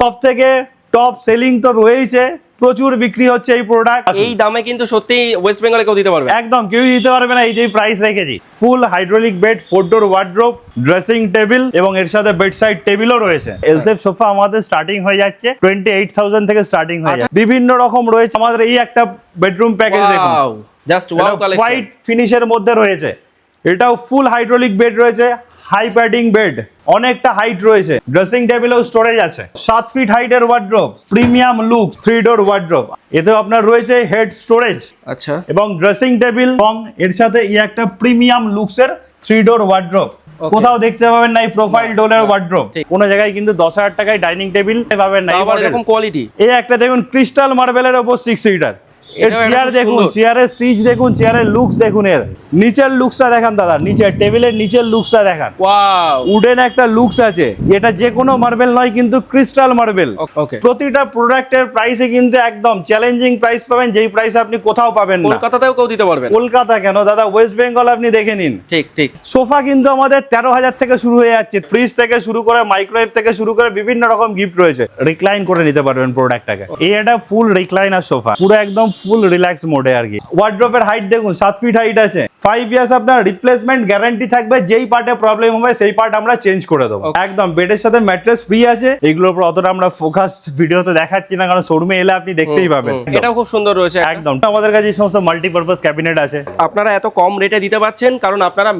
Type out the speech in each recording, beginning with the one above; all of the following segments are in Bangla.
সব থেকে টপ সেলিং তো রয়েছে প্রচুর বিক্রি হচ্ছে এই প্রোডাক্ট এই দামে কিন্তু সত্যি ওয়েস্ট বেঙ্গলে কেউ দিতে পারবে একদম কেউই দিতে পারবে না এই যে প্রাইস রেখেছি। Full hydraulic bed four door wardrobe dressing table এবং এর সাথে বেড সাইড টেবিলও রয়েছে। এলসেফ সোফা আমাদের স্টার্টিং হয়ে যাচ্ছে টোয়েন্টি এইট থাউজেন্ড থেকে স্টার্টিং হয়ে যাচ্ছে। বিভিন্ন রকম রয়েছে আমাদের এই একটা বেডরুম প্যাকেজ দেখুন। জাস্ট হোয়াইট ফিনিশের মধ্যে রয়েছে। এটাও ফুল হাইড্রোলিক বেড রয়েছে। হাই প্যাডিং বেড অনেকটা হাইট রয়েছে। ড্রেসিং টেবিলেও স্টোরেজ আছে। সাত ফিট হাইটের wardrobe premium look three door wardrobe এতেও আপনার রয়েছে হেড স্টোরেজ আচ্ছা। এবং ড্রেসিং টেবিল এবং এর সাথে একটা প্রিমিয়াম লুকসের থ্রি ডোর ওয়ার্ড্রোপ কোথাও দেখতে পাবেন না এই প্রোফাইল ডোলের ওয়ার্ড্রোপ। কোনো জায়গায় কিন্তু দশ হাজার টাকায় ডাইনিং টেবিল পাবেন না। এরকম কোয়ালিটি এই একটা দেখুন ক্রিস্টাল মার্বেলের ওপর সিক্স সিটার এর চেয়ার দেখুন চেয়ারের সিজ দেখুন চেয়ারের লুকস দেখুন এর। নিচের লুকসটা দেখান দাদা নিচের টেবিলের নিচের লুকসটা দেখান। ওয়াও উডেন একটা লুকস আছে। এটা যে কোনো মার্বেল নয় কিন্তু ক্রিস্টাল মার্বেল ওকে প্রতিটা প্রোডাক্টের প্রাইসে কিন্তু একদম চ্যালেঞ্জিং প্রাইস পাবেন যেই প্রাইস আপনি কোথাও পাবেন না। কলকাতাতেও কেউ দিতে পারবে কলকাতা কেন? দাদা ওয়েস্ট বেঙ্গল আপনি দেখে নিন। ঠিক ঠিক। সোফা কিন্তু আমাদের তেরো হাজার থেকে শুরু হয়ে যাচ্ছে। ফ্রিজ থেকে শুরু করে মাইক্রোওয়েভ থেকে শুরু করে বিভিন্ন রকম গিফট রয়েছে। রিক্লাইন করে নিতে পারবেন প্রোডাক্টটাকে এই একটা ফুল রিক্লাইনার সোফা। পুরো একদম ফুল রিল্যাক্স মোডে আর কি। ওয়ার্ড্রপের হাইট দেখুন সাত ফিট হাইট আছে। ফাইভ ইয়ার্স আপনার রিপ্লেসমেন্ট গ্যারান্টি থাকবে যেই পার্টে প্রবলেম হবে সেই পার্ট আমরা চেঞ্জ করে দেবো. একদম বেডের সাথে ম্যাট্রেস ফ্রি আছে এগুলোর উপর অতটা আমরা ফোকাস ভিডিওতে দেখাচ্ছি না কারণ শোরুমে এলে আপনি দেখতেই পাবেন। এটাও খুব সুন্দর রয়েছে একদম আমাদের কাছে এই সমস্ত মাল্টিপারপাস ক্যাবিনেট আছে। আপনারা এত কম রেটে দিতে পাচ্ছেন কারণ আপনারা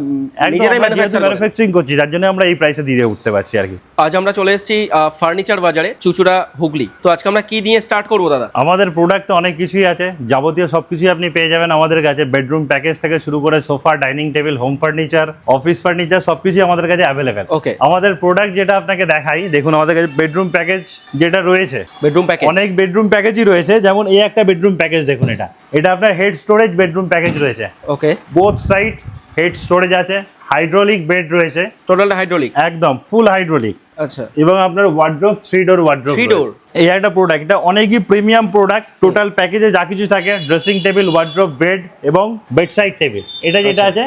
নিজেরাই ম্যানুফ্যাকচারিং করছি যার জন্য আমরা এই প্রাইসে দিয়ে উঠতে পারছি আর কি। আজ আমরা চলে এসেছি ফার্নিচার বাজারে চুচুড়া হুগলি। তো আজকে আমরা কি দিয়ে স্টার্ট করব দাদা? আমাদের প্রোডাক্ট তো অনেক কিছুই আছে। যাবতীয় সবকিছুই আপনি পেয়ে যাবেন আমাদের কাছে। বেডরুম প্যাকেজ থেকে শুরু করে sofa dining table home furniture office furniture সবকিছুই আমাদের কাছে অ্যাভেলেবেল ওকে আমাদের প্রোডাক্ট যেটা আপনাকে দেখাই দেখুন আমাদের কাছে বেডরুম প্যাকেজ যেটা রয়েছে। Bedroom package. অনেক বেডরুম প্যাকেজই রয়েছে যেমন এই একটা বেডরুম প্যাকেজ দেখুন এটা। এটা আপনার হেড স্টোরেজ বেডরুম প্যাকেজ রয়েছে। Okay both side head storage আছে হাইড্রোলিক বেড রয়েছে। টোটাল হাইড্রোলিক একদম ফুল হাইড্রোলিক আচ্ছা। এবং আপনার wardrobe three door wardrobe three door এই একটা প্রোডাক্ট এটা অনেকই প্রিমিয়াম প্রোডাক্ট টোটাল প্যাকেজে যা কিছু থাকে ড্রেসিং টেবিল ওয়ার্ড্রোপ বেড এবং বেডসাইড টেবিল এটা যেটা আছে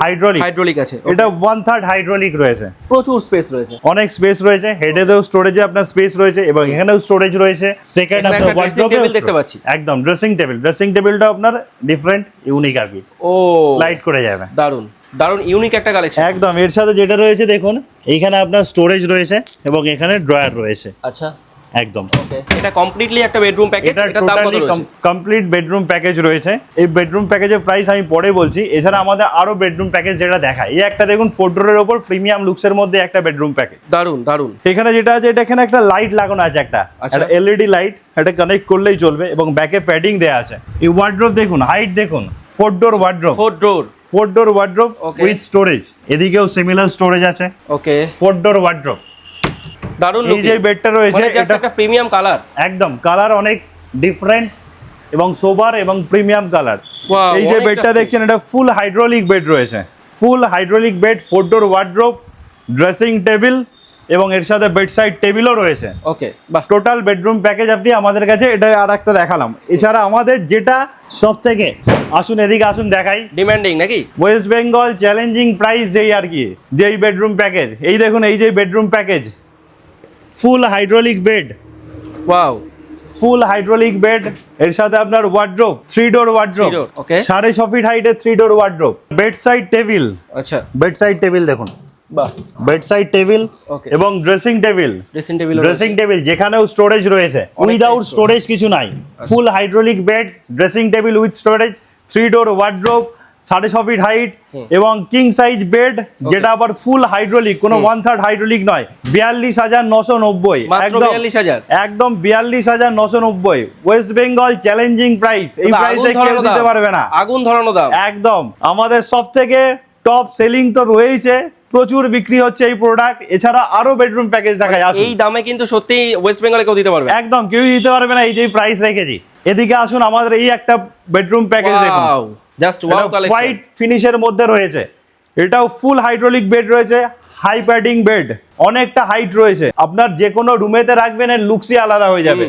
হাইড্রোলিক হাইড্রোলিক আছে এটা ওয়ান থার্ড হাইড্রোলিক রয়েছে। প্রচুর স্পেস রয়েছে। অনেক স্পেস রয়েছে হেডেতেও স্টোরেজে আপনার স্পেস রয়েছে এবং এখানেও স্টোরেজ রয়েছে। সেকেন্ড আপনার এও দেখতে পাচ্ছি। একদম ড্রেসিং টেবিল ড্রেসিং টেবিলটা আপনার ডিফারেন্ট ইউনিক আর কি। ও। স্লাইড করে যাবে। দারুণ দারুণ ইউনিক একটা কালেকশন একদম এর সাথে যেটা রয়েছে দেখুন এইখানে আপনার স্টোরেজ রয়েছে এবং এখানে ড্রয়ার রয়েছে। আচ্ছা। একদম। এটা কমপ্লিটলি একটা বেডরুম প্যাকেজ এটা দাম কত রয়েছে? কমপ্লিট বেডরুম প্যাকেজ রয়েছে। এই বেডরুম প্যাকেজের প্রাইস আমি পরে বলছি। এছাড়া আমাদের আরও বেডরুম প্যাকেজ যেটা দেখায় এই একটা দেখুন ফোর ডোরের ওপর প্রিমিয়াম লুকসের মধ্যে একটা বেডরুম প্যাকেজ দারুণ দারুণ এখানে যেটা আছে এটা এখানে একটা লাইট লাগানো আছে একটা। আচ্ছা। একটা এলইডি লাইট এটা কানেক্ট করলেই চলবে এবং ব্যাকে প্যাডিং দেয়া আছে। এই ওয়ার্ড্রোপ দেখুন হাইট দেখুন four door wardrobe four door four door wardrobe. With storage এদিকেও সিমিলার স্টোরেজ আছে। ওকে ফোর ডোর ওয়ার্ড্রোপ দারুণ এই যে বেডটা রয়েছে মানে এটা একটা প্রিমিয়াম কালার একদম কালার অনেক ডিফারেন্ট এবং সোবার এবং প্রিমিয়াম কালার এই যে বেডটা দেখছেন এটা ফুল হাইড্রোলিক বেড রয়েছে। Full hydraulic bed four door wardrobe dressing table এবং এর সাথে বেডসাইড টেবিলও রয়েছে। ওকে বাহ। টোটাল বেডরুম প্যাকেজ আপনি আমাদের কাছে এটা আর একটা দেখালাম। এছাড়া আমাদের যেটা সব থেকে আসুন এদিকে আসুন দেখাই। ডিমান্ডিং নাকি? ওয়েস্ট বেঙ্গল চ্যালেঞ্জিং প্রাইস যেই আর কি যেই বেডরুম প্যাকেজ এই দেখুন এই যে bedroom package full hydraulic bed. Wow. Full hydraulic bed এর সাথে আপনার wardrobe three door wardrobe okay. সাড়ে ছ ফিট হাইটের three door wardrobe bed side table আচ্ছা। বেড সাইড টেবিল দেখুন। বাহ। বেড সাইড টেবিল এবং dressing table dressing table dressing table যেখানেও storage রয়েছে। উইদাউট স্টোরেজ কিছু নাই। Full hydraulic bed dressing table with storage three door wardrobe সাড়ে ছ ফিট হাইট এবং কিং সাইজ বেড যেটা আবার ফুল হাইড্রোলিক কোনো ওয়ান থার্ড হাইড্রোলিক নয় বিয়াল্লিশ হাজার নশো নব্বই মাত্র 42,000 একদম বিয়াল্লিশ হাজার নশো নব্বই ওয়েস্ট বেঙ্গল চ্যালেঞ্জিং প্রাইস এই প্রাইসে কেউ দিতে পারবে না। আগুন ধরানো দাম একদম আমাদের সব থেকে টপ সেলিং তো রয়েছে প্রচুর বিক্রি হচ্ছে এই প্রোডাক্ট এছাড়া আরও বেডরুম প্যাকেজ দেখা যায় এই দামে কিন্তু সত্যি ওয়েস্ট বেঙ্গলে কেউ দিতে পারবে একদম কেউই দিতে পারবে না এই যে প্রাইস রেখেছি। এদিকে আসুন আমাদের এই একটা বেডরুম প্যাকেজ দেখুন। জাস্ট ওয়াও কালেকশন হোয়াইট ফিনিশের মধ্যে রয়েছে। এটাও ফুল হাইড্রোলিক বেড রয়েছে হাই প্যাডিং বেড অনেকটা হাইট রয়েছে। আপনার যে কোনো রুমেতে রাখবেন এর লুকসই আলাদা হয়ে যাবে।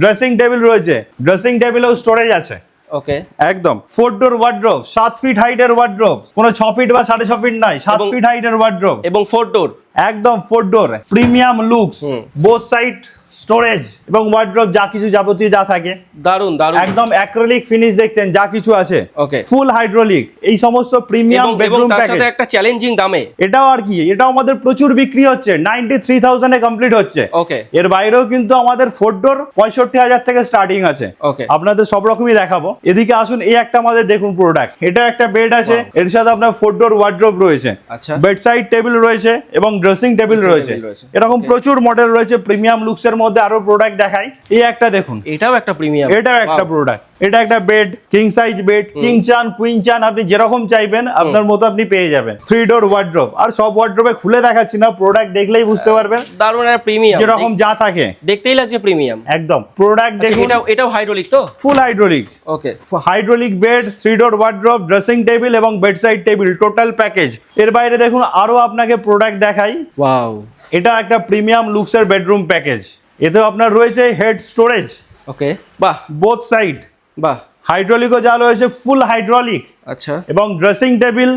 ড্রেসিং টেবিল রয়েছে। ড্রেসিং টেবিলেও স্টোরেজ আছে। ওকে একদম। ফোর ডোর ওয়ার্ড্রোপ সাত ফিট হাইটের ওয়ার্ড্রোপ কোনো ছ ফিট বা সাড়ে ছ ফিট নয় সাত ফিট হাইটের ওয়ার্ড্রোপ এবং ফোর ডোর একদম four door premium looks both side storage এবং ওয়ার্ড্রপ যা কিছু যাবতীয় যা থাকে। দারুণ দারুণ একদম অ্যাক্রিলিক ফিনিশ দেখছেন যা কিছু আছে। Okay. ফুল হাইড্রোলিক এই সমস্ত প্রিমিয়াম বেডরুম তার সাথে একটা চ্যালেঞ্জিং দামে। এটাও আর কি এটাও আমাদের প্রচুর বিক্রি হচ্ছে নাইনটি থ্রি থাউজেন্ডে কমপ্লিট হচ্ছে। ওকে এর বাইরেও কিন্তু আমাদের ফোর ডোর পঁয়ষট্টি হাজার থেকে স্টার্টিং আছে। ওকে আপনাদের সব রকমই দেখাবো। এদিকে আসুন এই একটা আমাদের দেখুন প্রোডাক্ট এটা একটা বেড আছে এর সাথে আপনার ফোর ডোর ওয়ার্ড্রোপ রয়েছে। আচ্ছা। বেড সাইড টেবিল রয়েছে এবং ড্রেসিং টেবিল রয়েছে। এরকম প্রচুর মডেল রয়েছে প্রিমিয়াম লুকস এর মধ্যে আরও প্রোডাক্ট দেখাই। এই একটা দেখুন। এটাও একটা প্রিমিয়াম এটাও একটা প্রোডাক্ট এটা একটা bed king size bed king চান কুইন চান আপনি যেরকম চাইবেন আপনার মতো আপনি পেয়ে যাবেন। থ্রি ডোর ওয়ার্ড্রোপ আর সব ওয়ার্ড্রোপে খুলে দেখাচ্ছি না প্রোডাক্ট দেখলেই বুঝতে পারবেন। দারুণ একটা প্রিমিয়াম যেরকম যা থাকে। দেখতেই লাগছে প্রিমিয়াম একদম। প্রোডাক্ট দেখুন। এটাও এটাও হাইড্রোলিক তো? Full hydraulic okay hydraulic bed three door wardrobe dressing table এবং বেডসাইড টেবিল টোটাল প্যাকেজ এর বাইরে দেখুন আরও আপনাকে প্রোডাক্ট দেখাই। ওয়াও এটা একটা প্রিমিয়াম লুকসের বেডরুম প্যাকেজ এতেও আপনার রয়েছে হেড স্টোরেজ ওকে বাহ। বোথ সাইড বাহ। হাইড্রোলিকও যা রয়েছে ফুল হাইড্রোলিক আচ্ছা। এবং ড্রেসিং টেবিল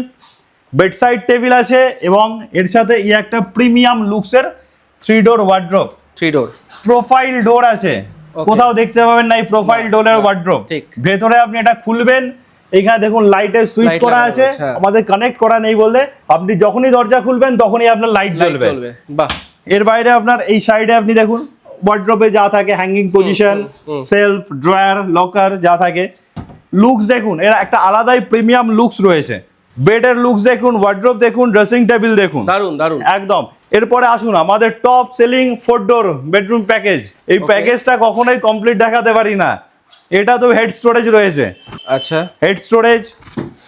বেডসাইড টেবিল আছে এবং এর সাথে ই একটা premium লুকসের three door wardrobe three door profile door আছে কোথাও দেখতে পাবেন না এই প্রোফাইল ডোরের ওয়ার্ড্রপ ভেতরে আপনি এটা খুলবেন এখানে দেখুন লাইটের সুইচ করা আছে। হ্যাঁ। আমাদের কানেক্ট করা নেই বলতে আপনি যখনই দরজা খুলবেন তখনই আপনার লাইট জ্বলবে। বাহ। এর বাইরে আপনার এই সাইডে আপনি দেখুন ওয়ার্ড্রপে যা থাকে hanging position shelf drawer locker যা থাকে। লুকস দেখুন এর একটা আলাদাই প্রিমিয়াম লুকস রয়েছে। বেডের লুকস দেখুন ওয়ার্ড্রপ দেখুন ড্রেসিং টেবিল দেখুন। দারুণ দারুণ একদম। এরপরে আসুন আমাদের top selling four door bedroom package এই প্যাকেজটা কখনোই কমপ্লিট দেখাতে পারি না। এটা তো হেড স্টোরেজ রয়েছে। আচ্ছা। হেড স্টোরেজ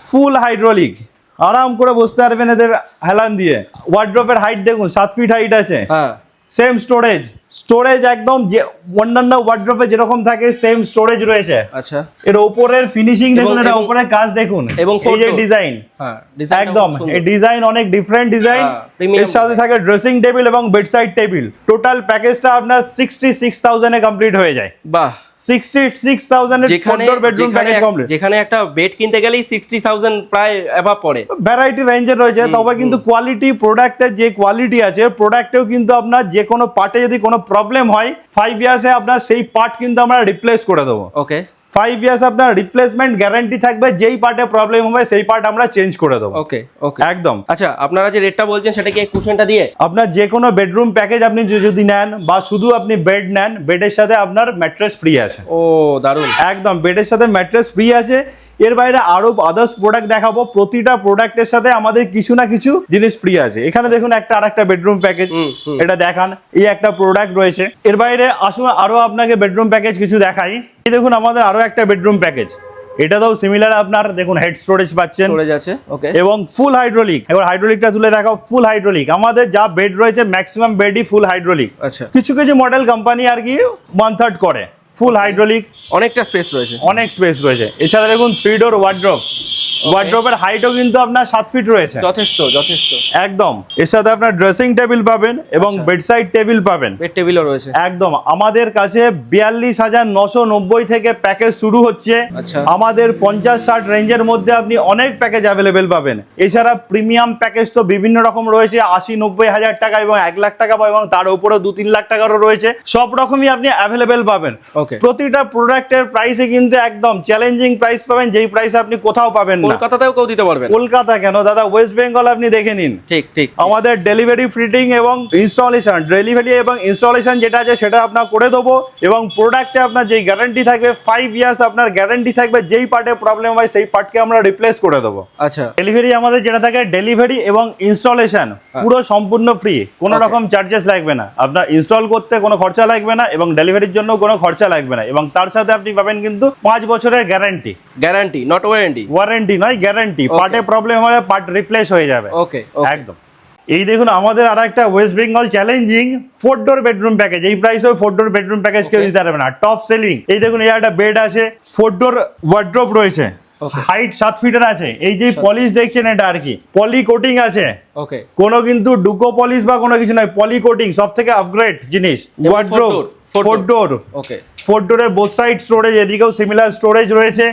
ফুল হাইড্রোলিক আরাম করে বসতে পারবেন এদের হেলান দিয়ে। ওয়ার্ড্রপের হাইট দেখুন সাত ফিট হাইট আছে। হ্যাঁ। সেম স্টোরেজ স্টোরেজ একদম যে অন্যান্য ওয়ার্ড্রপে যেরকম থাকে সেম স্টোরেজ রয়েছে। আচ্ছা। এর ওপরের ফিনিশিং দেখুন এটা ওপরের কাজ দেখুন। এবং এই যে ডিজাইন হ্যাঁ একদম এই ডিজাইন অনেক ডিফারেন্ট ডিজাইন হ্যাঁ, এর সাথে থাকে ড্রেসিং টেবিল এবং বেডসাইড টেবিল টোটাল প্যাকেজটা আপনার সিক্সটি সিক্স থাউজেন্ডে কমপ্লিট হয়ে যায়। বাহ। সিক্সটি সিক্স থাউজেন্ডের বেডরুম প্যাকেজ কমপ্লিট যেখানে একটা বেড কিনতে গেলেই সিক্সটি থাউজেন্ড প্রায় অ্যাভাব পড়ে। ভ্যারাইটি রেঞ্জের রয়েছে তবে কিন্তু কোয়ালিটি প্রোডাক্টের যে কোয়ালিটি আছে প্রোডাক্টেও কিন্তু আপনার যে কোনো পার্টে যদি কোনো প্রবলেম হয় ফাইভ ইয়ার্সে আপনার সেই পার্ট কিন্তু আমরা রিপ্লেস করে দেবো। ওকে ফাইভ ইয়ার্স আপনার রিপ্লেসমেন্ট গ্যারান্টি থাকবে যেই পার্টে প্রবলেম হবে সেই পার্ট আমরা চেঞ্জ করে দেবো। ওকে ওকে একদম। আচ্ছা আপনারা যে রেটটা বলছেন সেটা কি কুশনটা দিয়ে? আপনার যে কোনো বেডরুম প্যাকেজ আপনি যদি নেন বা শুধু আপনি বেড নেন বেডের সাথে আপনার ম্যাট্রেস ফ্রি আছে। ও দারুণ একদম বেডের সাথে ম্যাট্রেস ফ্রি আছে। এর বাইরে আরও আদার্স প্রোডাক্ট দেখাবো। প্রতিটা প্রোডাক্টের সাথে আমাদের কিছু না কিছু জিনিস ফ্রি আছে। এখানে দেখুন একটা আর একটা বেডরুম প্যাকেজ। এটা দেখান। এই একটা প্রোডাক্ট রয়েছে। এর বাইরে আসুন আরও আপনাকে বেডরুম প্যাকেজ কিছু দেখাই। এই দেখুন আমাদের আরও একটা বেডরুম প্যাকেজ এটাতেও সিমিলার আপনার দেখুন হেড স্টোরেজ পাচ্ছেন। স্টোরেজ আছে ওকে এবং ফুল হাইড্রোলিক এবার হাইড্রোলিকটা তুলে দেখাও ফুল হাইড্রোলিক আমাদের যা বেড রয়েছে ম্যাক্সিমাম বেডই ফুল হাইড্রোলিক আচ্ছা। কিছু কিছু মডেল কোম্পানি আর কি ওয়ান থার্ড করে ফুল হাইড্রোলিক অনেকটা স্পেস রয়েছে। অনেক স্পেস রয়েছে। এছাড়া দেখুন থ্রি ডোর ওয়ার্ড্রপ ওয়ার্ড্রপের হাইটও কিন্তু আপনার সাত ফিট রয়েছে। যথেষ্ট যথেষ্ট। একদম। এর সাথে আপনার ড্রেসিং টেবিল পাবেন এবং আচ্ছা। বেডসাইড টেবিল পাবেন। বেড টেবিলও রয়েছে। একদম। আমাদের কাছে বিয়াল্লিশ হাজার নশো নব্বই থেকে প্যাকেজ শুরু হচ্ছে। আচ্ছা। আমাদের পঞ্চাশ ষাট রেঞ্জের মধ্যে আপনি অনেক প্যাকেজ অ্যাভেলেবেল পাবেন। এছাড়া প্রিমিয়াম প্যাকেজ তো বিভিন্ন রকম রয়েছে। আশি নব্বই হাজার টাকা এবং এক লাখ টাকা এবং তার উপরেও দু তিন লাখ টাকারও রয়েছে। সব রকমই আপনি অ্যাভেলেবেল পাবেন। প্রতিটা প্রোডাক্টের প্রাইসে কিন্তু একদম চ্যালেঞ্জিং প্রাইস পাবেন। যেই প্রাইস আপনি কোথাও পাবেন না। কলকাতাতেও কেউ দিতে পারবেন কলকাতা কেন? দাদা ওয়েস্ট বেঙ্গল আপনি দেখে নিন। ঠিক ঠিক আমাদের ডেলিভারি ফিটিং এবং ইনস্টলেশন ডেলিভারি এবং ইনস্টলেশন যেটা আছে সেটা আপনার করে দেবো এবং প্রোডাক্টে আপনার যেই গ্যারান্টি থাকবে ফাইভ ইয়ার্স আপনার গ্যারান্টি থাকবে যেই পার্টে প্রবলেম হয় সেই পার্টকে আমরা রিপ্লেস করে দেবো। আচ্ছা। ডেলিভারি আমাদের যেটা থাকে ডেলিভারি এবং ইনস্টলেশন পুরো সম্পূর্ণ ফ্রি কোনো রকম চার্জেস লাগবে না। আপনার ইনস্টল করতে কোনো খরচা লাগবে না এবং ডেলিভারির জন্য কোনো খরচা লাগবে না। এবং তার সাথে আপনি পাবেন কিন্তু পাঁচ বছরের guarantee guarantee not warranty warranty নয় গ্যারান্টি পার্টে প্রবলেম হলে পার্ট রিপ্লেস হয়ে যাবে। ওকে একদম। এই দেখুন আমাদের আর একটা West Bengal challenging four door bedroom package এই প্রাইসেও ফোর ডোর বেডরুম প্যাকেজ কেউ দিতে পারবে না। টপ সেলিং এই দেখুন এই একটা বেড আছে ফোর ডোর ওয়ার্ড্রপ রয়েছে। হাইট সাত ফিটের আছে। এই যে পলিশ দেখছেন এটা আর কি। পলি কোটিং আছে। ওকে কোনো কিন্তু ডুকো পলিশ বা কোনো কিছু নয়। পলি কোটিং সব থেকে আপগ্রেড জিনিস। Wardrobe four door okay four ডোরের বোথ সাইড স্টোরেজ এদিকেও সিমিলার স্টোরেজ রয়েছে।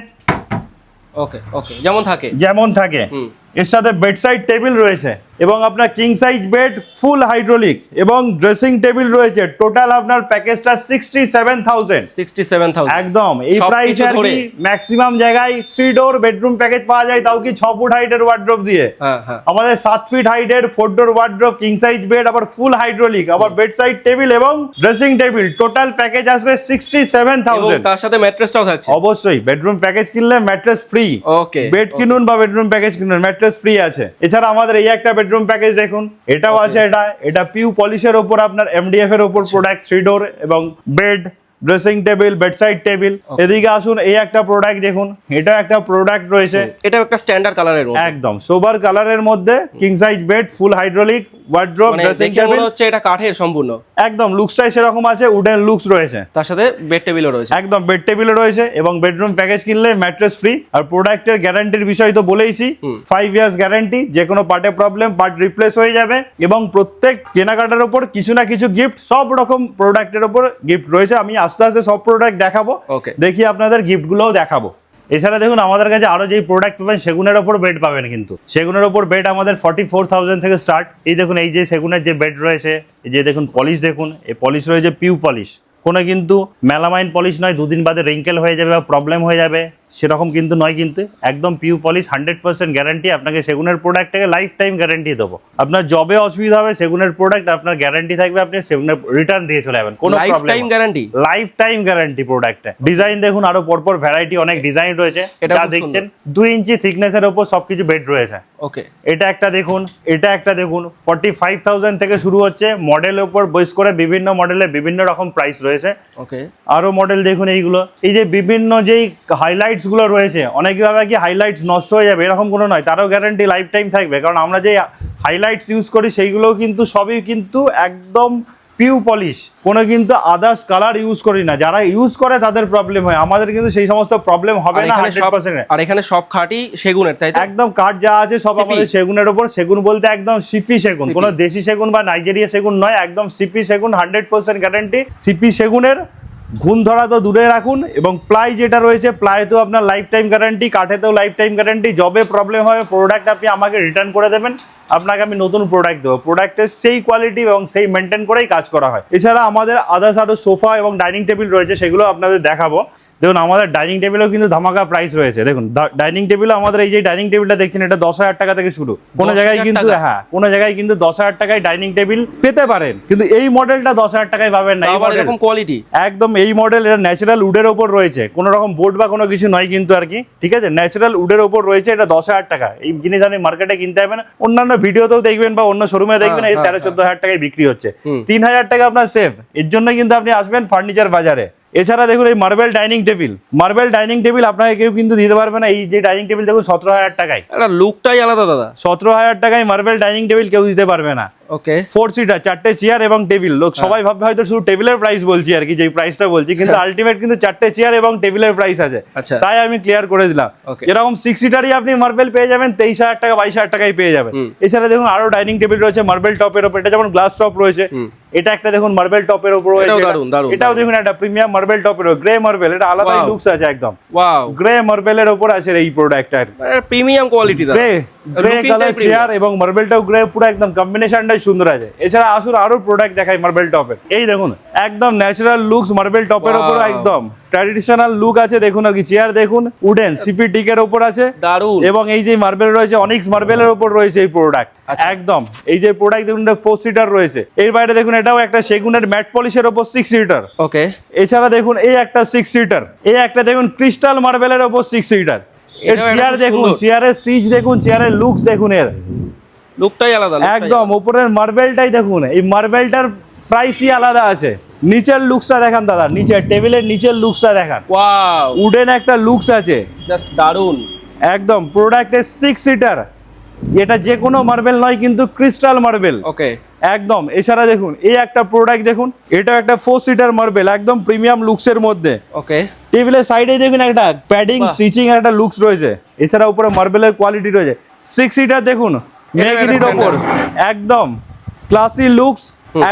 ওকে ওকে যেমন থাকে। যেমন থাকে। হুম। এর সাথে বেডসাইড টেবিল রয়েছে এবং আপনার king size bed full hydraulic এবং ড্রেসিং টেবিল রয়েছে। টোটাল আপনার প্যাকেজটা sixty seven thousand sixty seven thousand একদম। এই প্রাইসে আর কি ম্যাক্সিমাম জায়গায় থ্রি ডোর বেডরুম প্যাকেজ পাওয়া যায় তাও কি ছ ফুট হাইটের ওয়ার্ড্রপ দিয়ে? হ্যাঁ হ্যাঁ। আমাদের সাত ফিট হাইটের four door wardrobe king size bed আবার ফুল হাইড্রোলিক আবার বেড সাইড টেবিল এবং ড্রেসিং টেবিল টোটাল প্যাকেজ আসবে সিক্সটি সেভেন থাউজেন্ড তার সাথে ম্যাট্রেসটাও থাকছে। অবশ্যই বেডরুম প্যাকেজ কিনলে ম্যাট্রেস ফ্রি ওকে বেড কিনুন বা বেডরুম প্যাকেজ কিনুন ম্যাট্রেস ফ্রি আছে। এছাড়া আমাদের এই একটা বেডরুম প্যাকেজ দেখুন এটাও আছে এটা এটা পিউ পলিশের ওপর আপনার এমডিএফ এর উপর প্রোডাক্ট থ্রি ডোর এবং bed dressing table bedside table এদিকে আসুন এই একটা প্রোডাক্ট দেখুন। এটা একটা প্রোডাক্ট রয়েছে। এটা একটা স্ট্যান্ডার্ড কালারের একদম সোবার কালারের মধ্যে king size bed full hydraulic wardrobe dressing table হচ্ছে এটা কাঠের সম্পূর্ণ। একদম লুকসটাই সেরকম আছে উডেন লুকস রয়েছে। তার সাথে বেড টেবিলও রয়েছে। একদম বেড টেবিলও রয়েছে এবং বেডরুম প্যাকেজ কিনলে ম্যাট্রেস ফ্রি আর প্রোডাক্টের গ্যারান্টির বিষয় তো বলেইছি ফাইভ ইয়ার্স গ্যারান্টি যে কোনো পার্টে প্রবলেম পার্ট রিপ্লেস হয়ে যাবে এবং প্রত্যেক কেনাকাটার ওপর কিছু না কিছু গিফট সব রকম প্রোডাক্টের ওপর গিফট রয়েছে। আমি আস্তে আস্তে সব প্রোডাক্ট দেখাবো। ওকে দেখি আপনাদের গিফটগুলোও দেখাবো। এছাড়া দেখুন আমাদের কাছে আরও যেই প্রোডাক্ট পাবেন সেগুনের ওপর বেড পাবেন কিন্তু। সেগুনের ওপর বেড আমাদের ফর্টি ফোর থাউজেন্ড থেকে স্টার্ট এই দেখুন এই যে সেগুনের যে বেড রয়েছে এই যে দেখুন পলিশ দেখুন এই পলিশ রয়েছে পিউ পলিশ কোনো কিন্তু মেলামাইন পলিশ নয় দুদিন বাদে রিঙ্কেল হয়ে যাবে বা প্রবলেম হয়ে যাবে সেরকম কিন্তু নয় কিন্তু একদম pure polish hundred percent guarantee আপনাকে সেগুনের প্রোডাক্টটাকে লাইফ টাইম গ্যারান্টি দেবো। আপনার জবে অসুবিধা হবে সেগুনের প্রোডাক্ট আপনার গ্যারান্টি থাকবে আপনি সেগুনের রিটার্ন দিয়ে চলে যাবেন কোনো life time guarantee life time guarantee প্রোডাক্টে ডিজাইন দেখুন আরও পরপর ভ্যারাইটি অনেক ডিজাইন রয়েছে এটা দেখছেন দুই ইঞ্চি থিকনেসের ওপর সবকিছু বেড রয়েছে। ওকে এটা একটা দেখুন এটা একটা দেখুন ফর্টি ফাইভ থাউজেন্ড থেকে শুরু হচ্ছে মডেলের উপর বেস করে বিভিন্ন মডেলের বিভিন্ন রকম প্রাইস রয়েছে। ওকে আরও মডেল দেখুন এইগুলো। এই যে বিভিন্ন যেই হাইলাইটসগুলো রয়েছে অনেকে ভাবে কি হাইলাইটস নষ্ট হয়ে যাবে এরকম কোনো নয় তারও গ্যারান্টি লাইফ টাইম থাকবে কারণ আমরা যে হাইলাইটস ইউজ করি সেইগুলোও কিন্তু সবই কিন্তু একদম পিউ পলিশ কোনো কিন্তু আদার্স কালার ইউজ করি না। যারা ইউজ করে তাদের প্রবলেম হয়। আমাদের কিন্তু সেই সমস্ত প্রবলেম হবে না এখানে সব পার্সেন্ট আর এখানে সব খাঁটি সেগুনের তাই একদম কাঠ যা আছে সব আমাদের সেগুনের উপর। সেগুন বলতে একদম সিপি সেগুন। কোনো দেশি সেগুন বা নাইজেরিয়া সেগুন নয় একদম সিপি সেগুন হান্ড্রেড পার্সেন্ট গ্যারান্টি সিপি সেগুনের ঘুণ ধরা তো দূরে রাখুন এবং প্লাই যেটা রয়েছে প্লাই তো আপনার লাইফ টাইম গ্যারান্টি কাঠেতেও লাইফ টাইম গ্যারান্টি জবে প্রবলেম হবে প্রোডাক্ট আপনি আমাকে রিটার্ন করে দেবেন, আপনাকে আমি নতুন প্রোডাক্ট দেবো। প্রোডাক্টের সেই কোয়ালিটি এবং সেই মেনটেন করেই কাজ করা হয়। এছাড়া আমাদের আদার্স আরও সোফা এবং ডাইনিং টেবিল রয়েছে, সেগুলো আপনাদের দেখাবো। দেখুন আমাদের ডাইনিং টেবিলও কিন্তু ধামাকা প্রাইস রয়েছে। দেখুন ডাইনিং টেবিলও আমাদের এই যে ডাইনিং টেবিলটা দেখছেন এটা দশ হাজার টাকা থেকে শুরু। কোনো জায়গায় কিন্তু হ্যাঁ কোনো জায়গায় কিন্তু দশ হাজার টাকায় ডাইনিং টেবিল পেতে পারেন। কিন্তু এই মডেলটা দশ হাজার টাকায় পাবেন না। এরকম কোয়ালিটি একদম এই মডেল এটা ন্যাচারাল উডের ওপর রয়েছে। কোনো রকম বোর্ড বা কোনো কিছু নয় কিন্তু আর কি ঠিক আছে? ন্যাচারাল উডের ওপর রয়েছে এটা দশ হাজার টাকা। এই জিনিস আপনি মার্কেটে কিনতে পারবেন। অন্যান্য ভিডিওতেও দেখবেন বা অন্য শোরুমে দেখবেন এই হ্যাঁ, তেরো চোদ্দ হাজার টাকায় বিক্রি হচ্ছে। তিন হাজার টাকা আপনার সেভ এর জন্য কিন্তু আপনি আসবেন ফার্নিচার বাজারে। এছাড়া দেখুন এই marble dining table marble dining table আপনাকে কেউ কিন্তু দিতে পারবে না। এই যে ডাইনিং টেবিল দেখুন সতেরো হাজার টাকায়। লুকটাই আলাদা দাদা। সতেরো হাজার টাকায় মার্বেল ডাইনিং টেবিল কেউ দিতে পারবে না। ওকে ফোর সিটার চারটে চেয়ার এবং টেবিল লোক হ্যাঁ। সবাই ভাববে হয়তো শুধু টেবিলের প্রাইস বলছি আর কি যে প্রাইসটা বলছি কিন্তু আলটিমেট কিন্তু চারটে চেয়ার এবং টেবিলের প্রাইস আছে। আচ্ছা। তাই আমি ক্লিয়ার করে দিলাম। এরকম সিক্স সিটারই আপনি মার্বেল পেয়ে যাবেন তেইশ হাজার টাকা বাইশ হাজার টাকায় পেয়ে যাবেন। এছাড়া দেখুন আরও ডাইনিং টেবিল রয়েছে মার্বেল টপের ওপর এটা যেমন গ্লাস টপ রয়েছে এটা একটা দেখুন মার্বেল টপের ওপর রয়েছে এটাও। দেখুন একটা প্রিমিয়াম মার্বেল টপের এর গ্রে মার্বেল এটা আলাদা লুকস আছে একদম। ওয়াও গ্রে মার্বেলের উপর আছে এই প্রোডাক্টটার premium quality the grey grey colour chair এবং মার্বেলটাও গ্রে পুরো একদম কম্বিনেশনটাই সুন্দর আছে। এছাড়া আসুন আরও প্রোডাক্ট দেখাই মার্বেল টপের এই দেখুন একদম ন্যাচারাল লুকস মার্বেল টপের এর উপর একদম। ট্র্যাডিশনাল লুক আছে দেখুন আর কি চেয়ার দেখুন উডেন সিপি টিকের ওপর আছে দারুণ। এবং এই যে মার্বেল রয়েছে অনিক্স মার্বেলের ওপর রয়েছে এই প্রোডাক্ট আচ্ছা। একদম এই যে প্রোডাক্ট দেখুন ফোর সিটার রয়েছে। এর বাইরে দেখুন এটাও একটা সেগুনের ম্যাট পলিশের ওপর সিক্স সিটার ওকে এছাড়া দেখুন এই একটা সিক্স সিটার এই একটা দেখুন ক্রিস্টাল মার্বেলের ওপর সিক্স সিটার এর চেয়ার দেখুন। চেয়ারের সিজ দেখুন চেয়ারের লুকস দেখুন এর। লুকটাই আলাদা একদম উপরের মার্বেলটাই দেখুন এই মার্বেলটার প্রাইসই আলাদা আছে। নিচের লুকসটা দেখান দাদা নিচের টেবিলের নিচের লুকসটা দেখান। ওয়াও উডেন একটা লুকস আছে। জাস্ট দারুণ। একদম প্রোডাক্টের সিক্স সিটার এটা যে কোনো মার্বেল নয় কিন্তু ক্রিস্টাল মার্বেল ওকে একদম এছাড়া দেখুন এই একটা প্রোডাক্ট দেখুন এটা একটা ফোর সিটার মার্বেল একদম প্রিমিয়াম লুকসের মধ্যে। ওকে টেবিলের সাইডে দেখুন একটা প্যাডিং স্টিচিং একটা লুকস রয়েছে। এছাড়া উপরে মার্বেলের কোয়ালিটি রয়েছে। সিক্স সিটার দেখুন মেগনির ওপর একদম ক্লাসি লুকস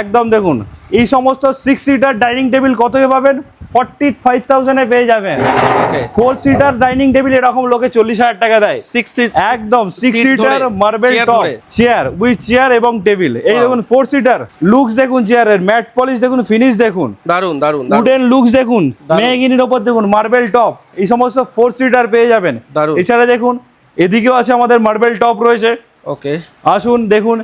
একদম দেখুন। এই সমস্ত সিক্স সিটার ডাইনিং টেবিল কত পাবেন? ফর্টি ফাইভ থাউজেন্ডে পেয়ে যাবেন। ফোর সিটার ডাইনিং টেবিল এরকম লোকে চল্লিশ হাজার টাকা দেয়। একদম six seater marble top chair with chair এবং টেবিল এই দেখুন ফোর সিটার লুকস দেখুন চেয়ারের ম্যাট পলিশ দেখুন ফিনিশ দেখুন। দারুণ দারুণ উডেন লুকস দেখুন। মেহগিনির ওপর দেখুন মার্বেল টপ এই সমস্ত ফোর সিটার পেয়ে যাবেন। এছাড়া দেখুন এদিকেও আছে আমাদের মার্বেল টপ রয়েছে। ওকে আসুন দেখুন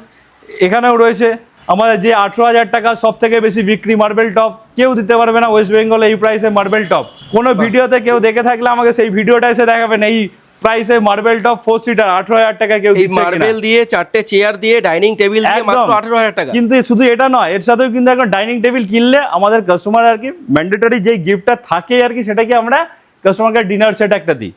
এখানেও রয়েছে। আমাদের যে আঠেরো হাজার টাকা সব থেকে বেশি বিক্রি মার্বেল টপ কেউ দিতে পারবে না ওয়েস্ট বেঙ্গলে এই প্রাইসে মার্বেল টপ কোনো ভিডিওতে কেউ দেখে থাকলে আমাকে সেই ভিডিওটা এসে দেখাবেন এই প্রাইসে মার্বেল টপ ফোর সিটার আঠেরো হাজার টাকা কেউ। মার্বেল দিয়ে চারটে চেয়ার দিয়ে ডাইনিং টেবিল দিয়ে। মাত্র আঠেরো হাজার টাকা কিন্তু শুধু এটা নয় এর সাথেও কিন্তু এখন ডাইনিং টেবিল কিনলে আমাদের কাস্টমার আর কি ম্যান্ডেটরি যে গিফটটা থাকে আর কি সেটাকে আমরা কাস্টমারকে ডিনার সেট একটা দিই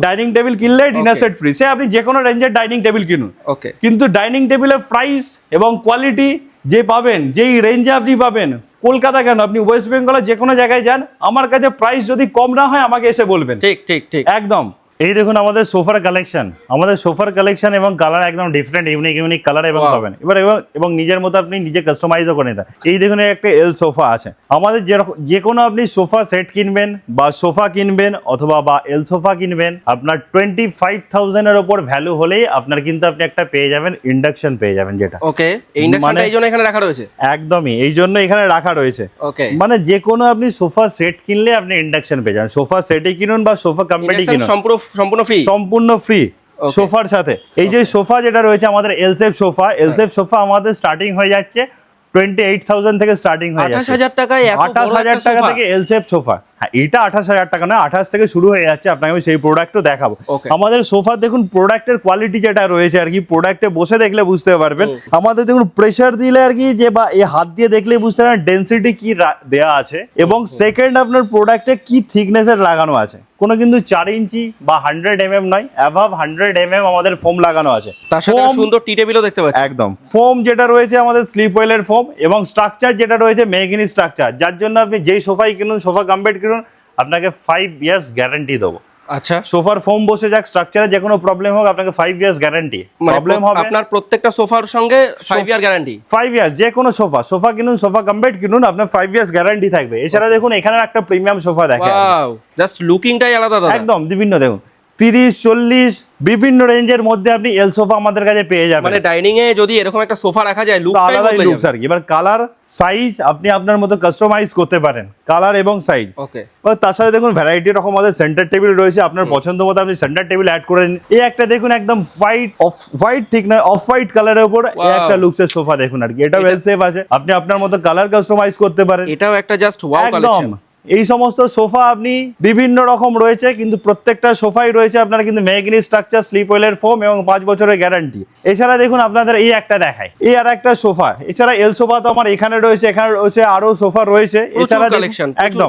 ডাইনিং টেবিল কিনলে ডিনার সেট ফ্রি সে আপনি যে কোনো রেঞ্জের ডাইনিং টেবিল কিনুন। ওকে কিন্তু ডাইনিং টেবিলের প্রাইস এবং কোয়ালিটি যে পাবেন যেই রেঞ্জে আপনি পাবেন কলকাতা কেন? আপনি ওয়েস্ট বেঙ্গলের যে কোনো জায়গায় যান আমার কাছে প্রাইস যদি কম না হয় আমাকে এসে বলবেন। ঠিক ঠিক ঠিক। একদম। এই দেখুন আমাদের সোফার কালেকশন। আমাদের সোফার কালেকশন এবং কালার একদম ডিফারেন্ট ইউনিক ইউনিক কালার এবং পাবেন। এবার এবং নিজের মতো আপনি নিজে কাস্টমাইজও করে নিতে এই দেখুন একটা এল সোফা আছে। আমাদের যে কোনো আপনি সোফা সেট কিনবেন বা সোফা কিনবেন অথবা বা এল সোফা কিনবেন আপনার টোয়েন্টি ফাইভ থাউজেন্ডের ওপর ভ্যালু হলেই আপনার কিন্তু আপনি একটা পেয়ে যাবেন ইন্ডাকশন পেয়ে যাবেন যেটা। ওকে মানে- এই জন্য এখানে রাখা রয়েছে? একদমই এই জন্য এখানে রাখা রয়েছে। ওকে মানে যে কোনো আপনি সোফা সেট কিনলে আপনি ইন্ডাকশন পেয়ে যাবেন। সোফা সেটই কিনুন বা সোফা কোম্পানি কিনুন। সম্পূর্ণ সম্পূর্ণ ফ্রি সম্পূর্ণ ফ্রি সোফার সাথে। এই যে সোফা যেটা রয়েছে আমাদের L shape sofa L shape sofa আমাদের স্টার্টিং হয়ে যাচ্ছে টোয়েন্টি এইট থাউজেন্ড থেকে স্টার্টিং হয়ে আঠাশ যাচ্ছে। হাজার টাকায় এত আঠাশ হাজার টাকা থেকে এলসেফ সোফা। হ্যাঁ এটা আঠাশ হাজার টাকা নয় আঠাশ থেকে শুরু হয়ে যাচ্ছে আপনাকে আমি সেই প্রোডাক্টও দেখাবো। আমাদের সোফা দেখুন প্রোডাক্টের কোয়ালিটি যেটা রয়েছে আর কি প্রোডাক্টে বসে দেখলে বুঝতে পারবেন। আমাদের দেখুন প্রেশার দিলে আর কি যে বা এই হাত দিয়ে দেখলে বুঝতে পারবেন ডেন্সিটি কি দেয়া আছে। এবং সেকেন্ড আপনার প্রোডাক্টে কি থিকনেসের লাগানো আছে। কোনো কিন্তু চার ইঞ্চি বা হান্ড্রেড এম এম নয় অ্যাভাব হান্ড্রেড এম এম আমাদের ফোম লাগানো আছে। তার সাথে সুন্দর টি টেবিলও দেখতে পাচ্ছি। একদম। ফোম যেটা রয়েছে আমাদের স্লিপ ওয়েলের ফোম এবং স্ট্রাকচার যেটা রয়েছে মেগিনি স্ট্রাকচার যার জন্য আপনি যেই সোফাই কিনুন সোফা কমপ্লিট কিনুন আপনাকে ফাইভ ইয়ার্স গ্যারান্টি দেবো। আচ্ছা। সোফার ফোম বসে যাক স্ট্রাকচারে যে কোনো প্রবলেম হোক আপনাকে ফাইভ ইয়ার্স গ্যারান্টি প্রবলেম হবে আপনার প্রত্যেকটা সোফার সঙ্গে five year guarantee five years যে কোনো সোফা সোফা কিনুন সোফা কমপ্লিট কিনুন আপনার ফাইভ ইয়ার্স গ্যারান্টি থাকবে। এছাড়া দেখুন এখানে একটা প্রিমিয়াম সোফা দেখে ওয়াও জাস্ট লুকিংটাই আলাদা একদম বিভিন্ন দেখুন। তিরিশ চল্লিশ বিভিন্ন রেঞ্জের মধ্যে আপনি এল সোফা আমাদের কাছে পেয়ে যাবেন। মানে ডাইনিং এ যদি এরকম একটা সোফা রাখা যায় আলাদাই বদলে লুকস আর কি? এবার কালার সাইজ আপনি আপনার মতো কাস্টমাইজ করতে পারেন। কালার এবং সাইজ ওকে তার সাথে দেখুন ভ্যারাইটি রকম আমাদের সেন্টার টেবিল রয়েছে। আপনার পছন্দ মতো আপনি সেন্টার টেবিল অ্যাড করে নিন। এই একটা দেখুন একদম হোয়াইট অফ হোয়াইট ঠিক না অফ হোয়াইট কালারের উপর. একটা লুকসের সোফা দেখুন আর কি। এটা ওয়েল সেফ আছে। আপনি আপনার মতো কালার কাস্টমাইজ করতে পারেন। এটাও একটা জাস্ট ওয়াও কালেকশন এই সমস্ত সোফা আপনি বিভিন্ন রকম রয়েছে কিন্তু প্রত্যেকটা সোফাই রয়েছে আপনার কিন্তু মেগনি স্ট্রাকচার স্লিপ ওয়েলের ফোম এবং পাঁচ বছরের গ্যারান্টি। এছাড়া দেখুন আপনাদের এই একটা দেখায় এই আর একটা সোফা। এছাড়া এল সোফা তো আমার এখানে রয়েছে এখানে রয়েছে আরও সোফা রয়েছে। এছাড়া একদম।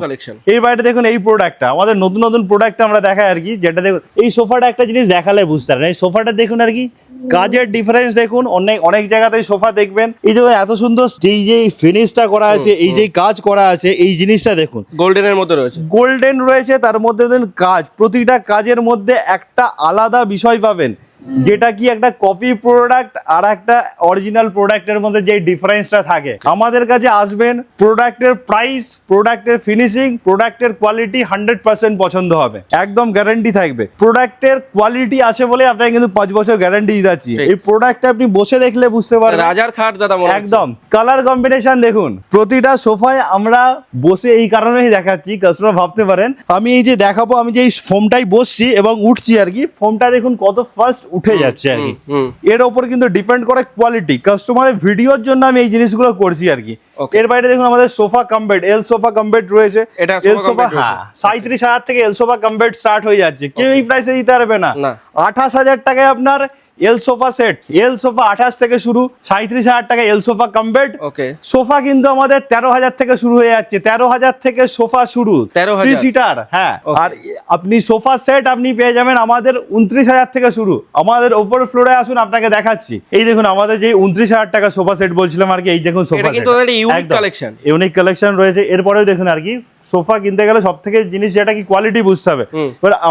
এই বাড়িতে দেখুন এই প্রোডাক্টটা আমাদের নতুন নতুন প্রোডাক্ট আমরা দেখাই আর কি যেটা দেখুন এই সোফাটা একটা জিনিস দেখালে বুঝতে পারেন এই সোফাটা দেখুন আর কি কাজের ডিফারেন্স দেখুন অনেক অনেক জায়গাতেই সোফা দেখবেন। এই যে এত সুন্দর যেই যে ফিনিশটা করা আছে এই যে কাজ করা আছে এই জিনিসটা দেখুন। গোল্ডেনের মধ্যে রয়েছে। গোল্ডেন রয়েছে, তার মধ্যে দেন কাজ। প্রতিটা কাজের মধ্যে একটা আলাদা বিষয় পাবেন। যেটা কি একটা কপি প্রোডাক্ট আর একটা অরিজিনাল প্রোডাক্টের মধ্যে যে ডিফারেন্সটা থাকে। আমাদের কাছে আসবেন প্রোডাক্টের প্রাইস প্রোডাক্টের ফিনিশিং প্রোডাক্টের কোয়ালিটি হান্ড্রেড পার্সেন্ট পছন্দ হবে। একদম গ্যারান্টি থাকবে। প্রোডাক্টের কোয়ালিটি আছে বলে আপনাকে কিন্তু পাঁচ বছর গ্যারান্টি দিচ্ছি। এই প্রোডাক্টটা আপনি বসে দেখলে বুঝতে পারবেন। রাজার খাট দাদা একদম। কালার কম্বিনেশন দেখুন। প্রতিটা সোফায় আমরা বসে এই কারণেই দেখাচ্ছি কাস্টমার ভাবতে পারেন। আমি এই যে দেখাবো আমি যে এই ফোমটাই বসছি এবং উঠছি আর কি ফোমটা দেখুন কত ফাস্ট উঠে যাচ্ছে আর কি। এর ওপর কিন্তু ডিপেন্ড করে কোয়ালিটি কাস্টমারের ভিডিওর জন্য আমি এই জিনিসগুলো করছি আর কি। এর বাইরে দেখুন আমাদের সোফা কমবেড এল সোফা কমবেড রয়েছে। এটা এল সোফা হ্যাঁ সাঁত্রিশ হাজার থেকে এল সোফা কমবেড স্টার্ট হয়ে যাচ্ছে। কেউ এই প্রাইসে দিতে পারবে না। না। আঠাশ হাজার টাকায় আপনার L sofa set. L sofa আঠাশ থেকে শুরু সাঁত্রিশ হাজার টাকা এল সোফা কমবেড ওকে সোফা কিন্তু আমাদের তেরো হাজার থেকে শুরু হয়ে যাচ্ছে। তেরো হাজার থেকে সোফা শুরু। 13,000 থ্রি সিটার হ্যাঁ। আর আপনি সোফা সেট আপনি পেয়ে যাবেন আমাদের উনত্রিশ হাজার থেকে শুরু। আমাদের ওপর ফ্লোরে আসুন আপনাকে দেখাচ্ছি। এই দেখুন আমাদের যে উনত্রিশ হাজার টাকা সোফা সেট বলছিলাম আর কি এই দেখুন সোফা কিন্তু unique collection। ইউনিক কালেকশন রয়েছে। এরপরেও দেখুন আর কি সোফা কিনতে গেলে সব থেকে জিনিস যেটা কি কোয়ালিটি বুঝতে হবে।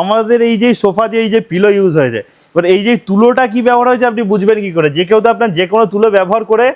আমাদের এই যে সোফা যে এই যে পিলো ইউজ হয়েছে এবার এই যে তুলোটা কি ব্যবহার হয়েছে আপনি বুঝবেন কি করে? যে কেউ তো আপনার যে কোনো তুলো ব্যবহার করে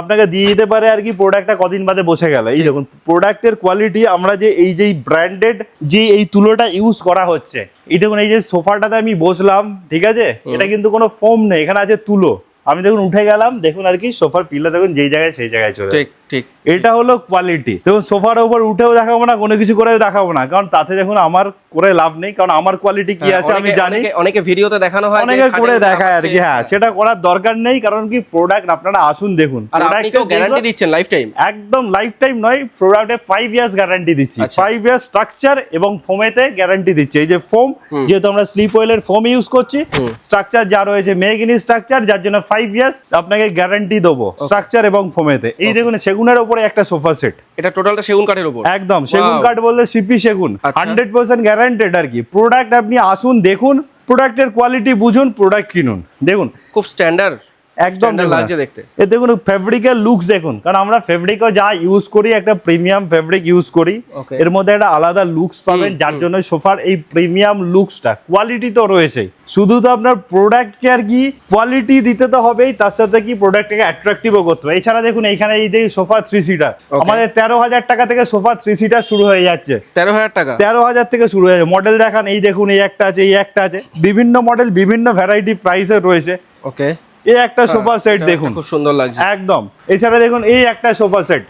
আপনাকে দিয়ে দিতে পারে আর কি প্রোডাক্টটা কদিন বাদে বসে গেল। এই দেখুন প্রোডাক্টের কোয়ালিটি আমরা যে এই যে ব্র্যান্ডেড যে এই তুলোটা ইউজ করা হচ্ছে এই দেখুন এই যে সোফাটাতে আমি বসলাম ঠিক আছে? এটা কিন্তু কোনো ফোম নেই এখানে আছে তুলো। আমি দেখুন উঠে গেলাম দেখুন আর কি সোফার পিলা দেখুন যেই জায়গায় সেই জায়গায় চলে ঠিক। ঠিক। এটা হলো কোয়ালিটি দেখুন সোফার উপর উঠেও দেখাবো না কোনো কিছু করেও দেখাবো না। কারণ তাতে দেখুন আমার করে লাভ নেই। কারণ আমার কোয়ালিটি কি হ্যাঁ, আছে আমি জানি। অনেকে- ভিডিওতে দেখানো হয় অনেকে করে দেখায় আর কি হ্যাঁ সেটা করার দরকার নেই কারণ কি প্রোডাক্ট আপনারা আসুন দেখুন। আর আপনি তো গ্যারান্টি দিচ্ছেন লাইফ টাইম একদম লাইফ টাইম নয় প্রোডাক্টে ফাইভ ইয়ার্স গ্যারান্টি দিচ্ছি। আচ্ছা। ফাইভ ইয়ার্স স্ট্রাকচার এবং ফোমেতে গ্যারান্টি দিচ্ছি। এই যে ফোম যেহেতু আমরা স্লিপ ওয়েলের ফোম ইউজ করছি স্ট্রাকচার যা রয়েছে মেগিনি স্ট্রাকচার যার জন্য ফাইভ ইয়ার্স আপনাকে গ্যারান্টি দেবো। স্ট্রাকচার এবং ফোমেতে এই দেখুন সেগুনের উপরে একটা সোফা সেট। এটা টোটালটা সেগুন কাঠের উপর? একদম সেগুন কাঠ বললে সিপি সেগুন। হান্ড্রেড পার্সেন্ট গ্যারান্টেড আর কি। প্রোডাক্ট আপনি আসুন দেখুন প্রোডাক্টের কোয়ালিটি বুঝুন প্রোডাক্ট কিনুন। দেখুন। খুব স্ট্যান্ডার্ড একদম। লাগছে দেখতে। এ দেখুন ফেব্রিকের লুকস দেখুন কারণ আমরা ফেব্রিকও যা ইউজ করি একটা প্রিমিয়াম ফেব্রিক ইউজ করি এর মধ্যে একটা আলাদা লুকস পাবেন যার জন্য সোফার এই প্রিমিয়াম লুকসটা কোয়ালিটি তো রয়েছে শুধু তো আপনার প্রোডাক্টকে আর কি কোয়ালিটি দিতে তো হবেই তার সাথে কি প্রোডাক্টকে অ্যাট্রাকটিভও করতে হবে। এছাড়া দেখুন এইখানে এই যে সোফা থ্রি সিটার আমাদের তেরো হাজার টাকা থেকে সোফা থ্রি সিটার শুরু হয়ে যাচ্ছে। তেরো হাজার টাকা? তেরো হাজার থেকে শুরু হয়ে যাচ্ছে। মডেল দেখান এই দেখুন এই একটা আছে এই একটা আছে। বিভিন্ন মডেল বিভিন্ন ভ্যারাইটি প্রাইসের রয়েছে। ওকে এই একটা সোফা সেট দেখুন। খুব সুন্দর লাগছে। একদম। এছাড়া দেখুন এই একটা সোফা সেট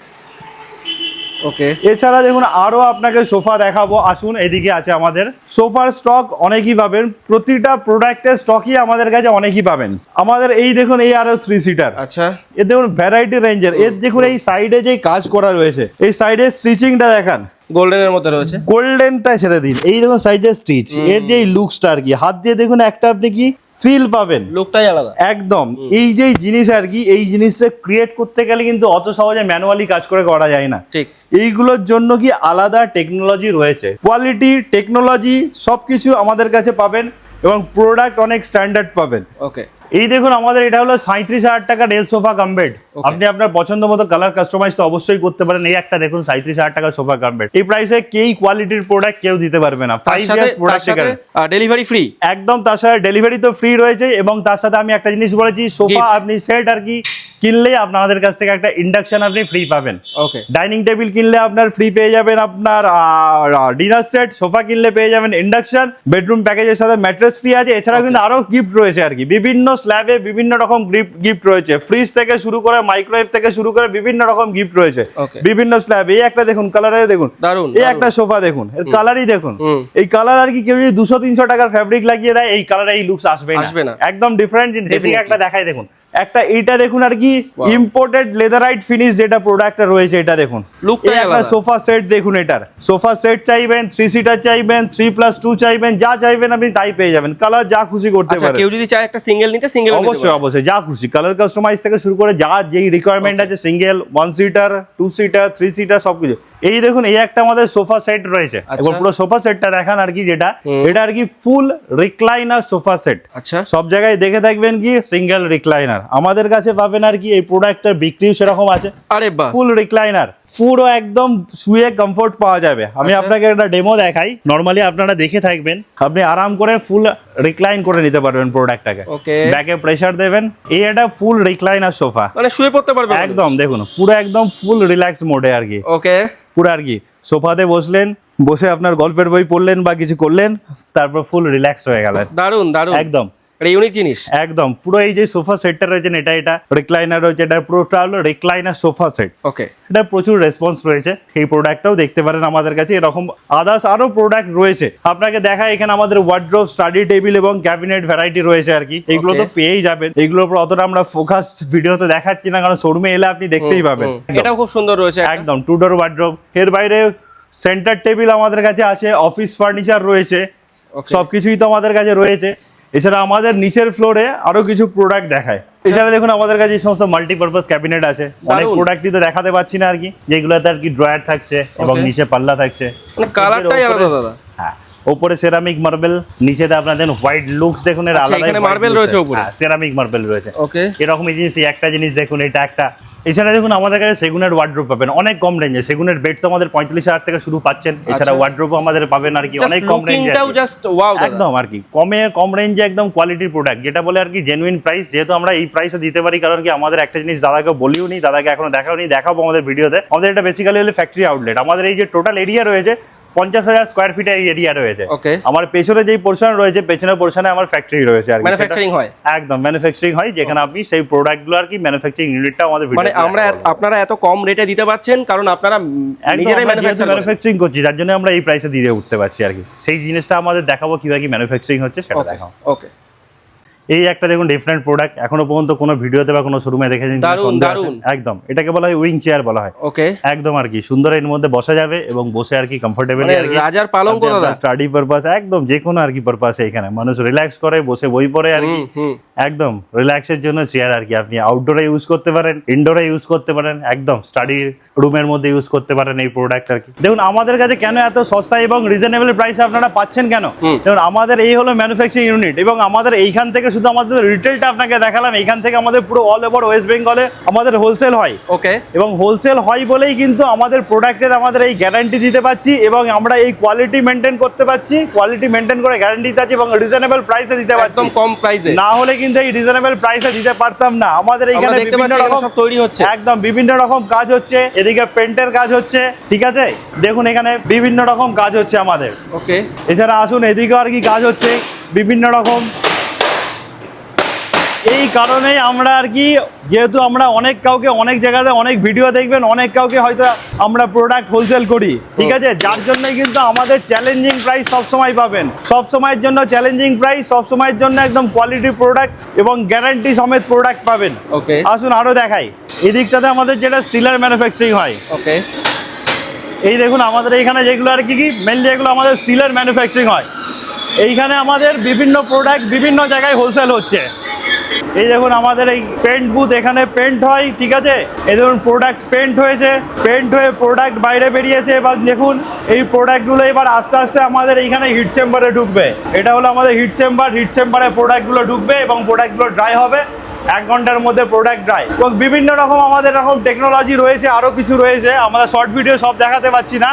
ওকে। এছাড়া দেখুন আরও আপনাকে সোফা দেখাবো। আসুন এদিকে আছে আমাদের। সোফার স্টক অনেকই পাবেন। প্রতিটা প্রোডাক্টের স্টকই আমাদের কাছে অনেকই পাবেন। আমাদের এই দেখুন এই আরও থ্রি সিটার আচ্ছা। এর দেখুন ভ্যারাইটি রেঞ্জের এর দেখুন এই সাইডে যে কাজ করা রয়েছে এই সাইডে স্টিচিংটা দেখান। গোল্ডেনের মধ্যে রয়েছে। গোল্ডেনটা ছেড়ে দিন। এই দেখুন সাইডে স্টিচ এর যে লুকসটা আর কি। হাত দিয়ে দেখুন একটা আপনি কি ফিল পাবেন। লোকটাই আলাদা। একদম। এই যে জিনিস আর কি এই জিনিসটা ক্রিয়েট করতে গেলে কিন্তু অত সহজে ম্যানুয়ালি কাজ করে করা যায় না। ঠিক। এইগুলোর জন্য কি আলাদা টেকনোলজি রয়েছে। কোয়ালিটি টেকনোলজি সবকিছু আমাদের কাছে পাবেন এবং প্রোডাক্ট অনেক স্ট্যান্ডার্ড পাবেন। ওকে এই দেখুন আমাদের এটা হলো সাঁত্রিশ হাজার টাকা রেল সোফা কামবেড আপনি আপনার পছন্দ মতো কালার কাস্টমাইজ তো অবশ্যই করতে পারেন। এই একটা দেখুন সাঁত্রিশ হাজার টাকা সোফা কামবেড এই প্রাইসে কেই কোয়ালিটির প্রোডাক্ট কেউ দিতে পারবে না। ডেলিভারি ফ্রি একদম তার সাথে ডেলিভারি তো ফ্রি রয়েছে এবং তার সাথে আমি একটা জিনিস বলেছি সোফা আপনি সেট আর কি কিনলে আপনাদের কাছ থেকে একটা ইন্ডাকশন আপনি ফ্রি পাবেন। ওকে ডাইনিং টেবিল কিনলে আপনার ফ্রি পেয়ে যাবেন আপনার ডিনার সেট সোফা কিনলে পেয়ে যাবেন ইন্ডাকশন বেডরুম প্যাকেজের সাথে ম্যাট্রেস ফ্রি আছে। এছাড়াও কিন্তু আরও গিফট রয়েছে আর কি। বিভিন্ন স্ল্যাবে বিভিন্ন রকম গিফট রয়েছে। ফ্রিজ থেকে শুরু করে মাইক্রোওয়েভ থেকে শুরু করে বিভিন্ন রকম গিফট রয়েছে। বিভিন্ন স্ল্যাব এই একটা দেখুন কালারে দেখুন। দারুণ এই একটা সোফা দেখুন এর কালারই দেখুন। এই কালার আর কি কেউ যদি দুশো তিনশো টাকার ফ্যাব্রিক লাগিয়ে দেয় এই কালারে এই লুকস আসবে আসবে না। একদম ডিফারেন্ট একটা দেখাই দেখুন। একটা এইটা দেখুন আর কি ইম্পোর্টেড লেদারাইট ফিনিশ যেটা প্রোডাক্টটা রয়েছে এটা দেখুন। এই একটা সোফা সেট দেখুন এটার। সোফা সেট চাইবেন থ্রি সিটার চাইবেন থ্রি প্লাস টু চাইবেন যা চাইবেন আপনি তাই পেয়ে যাবেন। কালার যা খুশি করতে আচ্ছা পারেন। কেউ যদি চায় একটা সিঙ্গেল নিতে সিঙ্গেল অবশ্যই অবশ্যই যা খুশি। কালার কাস্টমাইজ থেকে শুরু করে যা যেই রিকোয়ারমেন্ট আছে single one seater two seater three seater সবকিছু। এই দেখুন এই একটা আমাদের সোফা সেট রয়েছে। আচ্ছা। এবার পুরো সোফা সেটটা দেখান আর কি যেটা। এটা আর কি ফুল রিক্লাইনার সোফা সেট আচ্ছা। সব জায়গায় দেখে থাকবেন কি সিঙ্গেল রিক্লাইনার আমাদের কাছে পাবেন আর কি এই প্রোডাক্টের বিক্রিও সেরকম আছে। আরে বাহ ফুল রিক্লাইনার পুরো একদম শুয়ে কমফোর্ট পাওয়া যাবে। আমি আচ্ছা। আপনাকে একটা ডেমো দেখাই নর্মালি আপনারা দেখে থাকবেন আপনি আরাম করে ফুল রিক্লাইন করে নিতে পারবেন প্রোডাক্টটাকে ওকে ব্যাকে প্রেসার দেবেন এই একটা ফুল রিক্লাইনার সোফা মানে শুয়ে পড়তে পারবেন একদম দেখুন পুরো একদম ফুল রিল্যাক্স মোডে আর কি। ওকে পুরো আর কি সোফাতে বসলেন বসে আপনার গল্পের বই পড়লেন বা কিছু করলেন তারপর ফুল রিল্যাক্স হয়ে গেলেন। দারুণ দারুণ একদম। এটা ইউনিক জিনিস। একদম পুরো এই যে সোফা সেটটা রয়েছে এটা এটা রিক্লাইনার রয়েছে এটা পুরোটা হলো রিক্লাইনার সোফা সেট ওকে এটা প্রচুর রেসপন্স রয়েছে এই প্রোডাক্টটাও দেখতে পারেন আমাদের কাছে এরকম আদার্স আরও প্রোডাক্ট রয়েছে। আপনাকে দেখা এখানে আমাদের ওয়ার্ড্রোব স্টাডি টেবিল এবং ক্যাবিনেট ভ্যারাইটি রয়েছে আর কি। এগুলো তো পেয়েই যাবেন এগুলোর উপর অতটা আমরা ফোকাস ভিডিওতে দেখাচ্ছি না কারণ শোরুমে এলে আপনি দেখতেই পাবেন। এটাও খুব সুন্দর রয়েছে একদম টু ডোর ওয়ার্ড্রোব এর বাইরে সেন্টার টেবিল আমাদের কাছে আছে অফিস ফার্নিচার রয়েছে। সবকিছুই তো আমাদের কাছে রয়েছে। এছাড়া আমাদের নিচের ফ্লোরে আরও কিছু প্রোডাক্ট দেখায়। এছাড়া দেখুন আমাদের কাছে এই সমস্ত মাল্টিপারপাস ক্যাবিনেট আছে। অনেক প্রোডাক্টই তো দেখাতে পাচ্ছি না আর কি। যেগুলোতে আর কি ড্রয়ার থাকছে এবং নিচে পাল্লা থাকছে। মানে কালারটাই আলাদা দাদা। হ্যাঁ ওপরে সেরামিক মার্বেল নিচেতে আপনাদের হোয়াইট লুকস দেখুন এর আচ্ছা, আলাদা মার্বেল রয়েছে ওপরে। সেরামিক মার্বেল রয়েছে। ওকে এরকমই জিনিস একটা জিনিস দেখুন এটা একটা এছাড়া দেখুন আমাদের কাছে সেগুনের ওয়ার্ড্রোপ পাবেন অনেক কম রেঞ্জে সেগুনের বেড তো আমাদের পঁয়তাল্লিশ হাজার থেকে শুরু পাচ্ছেন। এছাড়া আচ্ছা। ওয়ার্ড্রোপও আমাদের পাবেন আর কি অনেক কম রেঞ্জে একদম আর কি কমে কম রেঞ্জে একদম কোয়ালিটির প্রোডাক্ট যেটা বলে আর কি জেনুইন প্রাইস যেহেতু আমরা এই প্রাইসে দিতে পারি কারণ কি আমাদের একটা জিনিস দাদাকে বলিও নি দাদাকে এখনও দেখাও নি দেখাবো আমাদের ভিডিওতে আমাদের এটা বেসিক্যালি হলো ফ্যাক্টরি আউটলেট আমাদের এই যে টোটাল এরিয়া রয়েছে পঞ্চাশ হাজার স্কোয়ার ফিটের এরিয়া রয়েছে। ওকে আমার পেছনে যেই পোর্শন রয়েছে পেছনের পোর্শনে আমার ফ্যাক্টরি রয়েছে আর ম্যানুফ্যাকচারিং হয়? একদম ম্যানুফ্যাকচারিং হয় যেখানে আপনি সেই প্রোডাক্টগুলো আর কি ম্যানুফ্যাকচারিং ইউনিটটা আমাদের মানে আমরা আপনারা এত কম রেটে দিতে পারছেন কারণ আপনারা নিজেরাই ম্যানুফ্যাকচারিং করছি যার জন্য আমরা এই প্রাইসে দিয়ে উঠতে পারছি আর কি। সেই জিনিসটা আমাদের দেখাবো কীভাবে কি ম্যানুফ্যাকচারিং হচ্ছে সেটা দেখাও ওকে এই একটা দেখুন ডিফারেন্ট প্রোডাক্ট এখনও পর্যন্ত কোনো ভিডিওতে বা কোনো শোরুমে দেখেছেন। একদম এটাকে বলা হয় উইং চেয়ার বলা হয়। ওকে একদম আর কি সুন্দর এর মধ্যে বসা যাবে এবং বসে আর কি কমফোর্টেবল মানে আর কি। রাজার পালঙ্ক দাদা। স্টাডি পারপাস একদম যে কোনো আর কি পারপাস এখানে। মানুষ রিল্যাক্স করে বসে বই পড়ে আর কি। একদম রিল্যাক্সের জন্য চেয়ার আর কি। আপনি আউটডোরে ইউজ করতে পারেন ইনডোরে ইউজ করতে পারেন একদম স্টাডি রুমের মধ্যে ইউজ করতে পারেন এই প্রোডাক্ট আর কি। দেখুন আমাদের কাছে কেন এত সস্তা এবং রিজনেবল প্রাইসে আপনারা পাচ্ছেন কেন। দেখুন আমাদের এই হলো ম্যানুফ্যাকচারিং ইউনিট এবং আমাদের এইখান থেকে শুধু আমাদের রিটেলটা আপনাকে দেখালাম এখান থেকে আমাদের পুরো অল ওভার ওয়েস্ট বেঙ্গলে আমাদের হোলসেল হয়। ওকে এবং হোলসেল হয় বলেই কিন্তু আমাদের প্রোডাক্টের আমাদের এই গ্যারান্টি দিতে পারছি এবং আমরা এই কোয়ালিটি মেনটেন করতে পারছি কোয়ালিটি মেনটেন করে গ্যারান্টি দিতে পারছি এবং রিজনেবল প্রাইসে দিতে পারছি। একদম কম প্রাইসে না হলে কিন্তু এই রিজনেবল প্রাইসে দিতে পারতাম না। আমাদের এইখানে বিভিন্ন রকম সব তৈরি হচ্ছে। একদম বিভিন্ন রকম কাজ হচ্ছে এদিকে পেন্টের কাজ হচ্ছে ঠিক আছে? দেখুন এখানে বিভিন্ন রকম কাজ হচ্ছে আমাদের। ওকে এছাড়া আসুন এদিকে আর কি কাজ হচ্ছে বিভিন্ন রকম এই কারণেই আমরা আর কি যেহেতু আমরা অনেক কাউকে অনেক জায়গাতে অনেক ভিডিও দেখবেন অনেক কাউকে হয়তো আমরা প্রোডাক্ট হোলসেল করি ঠিক আছে? যার জন্যই কিন্তু আমাদের চ্যালেঞ্জিং প্রাইস সবসময় পাবেন। সব সময়ের জন্য চ্যালেঞ্জিং প্রাইস সব সময়ের জন্য একদম কোয়ালিটি প্রোডাক্ট এবং গ্যারান্টি সমেত প্রোডাক্ট পাবেন। ওকে আসুন আরও দেখাই। এদিকটাতে আমাদের যেটা স্টিলের ম্যানুফ্যাকচারিং হয়। ওকে এই দেখুন আমাদের এইখানে যেগুলো আর কি কি মেনলি এগুলো আমাদের স্টিলের ম্যানুফ্যাকচারিং হয়। এইখানে আমাদের বিভিন্ন প্রোডাক্ট বিভিন্ন জায়গায় হোলসেল হচ্ছে। এই দেখুন আমাদের এই পেন্ট বুথ এখানে পেন্ট হয় ঠিক আছে? এই দেখুন প্রোডাক্ট পেন্ট হয়েছে পেন্ট হয়ে প্রোডাক্ট বাইরে বেরিয়েছে। এবার দেখুন এই প্রোডাক্টগুলো এবার আস্তে আস্তে আমাদের এইখানে হিট চেম্বারে ঢুকবে। এটা হলো আমাদের হিট চেম্বার হিট চেম্বারে প্রোডাক্টগুলো ঢুকবে এবং প্রোডাক্টগুলো ড্রাই হবে। এক ঘণ্টার মধ্যে প্রোডাক্ট ড্রাই এবং বিভিন্ন রকম আমাদের এরকম টেকনোলজি রয়েছে আরও কিছু রয়েছে। আমরা শর্ট ভিডিও সব দেখাতে পাচ্ছি না।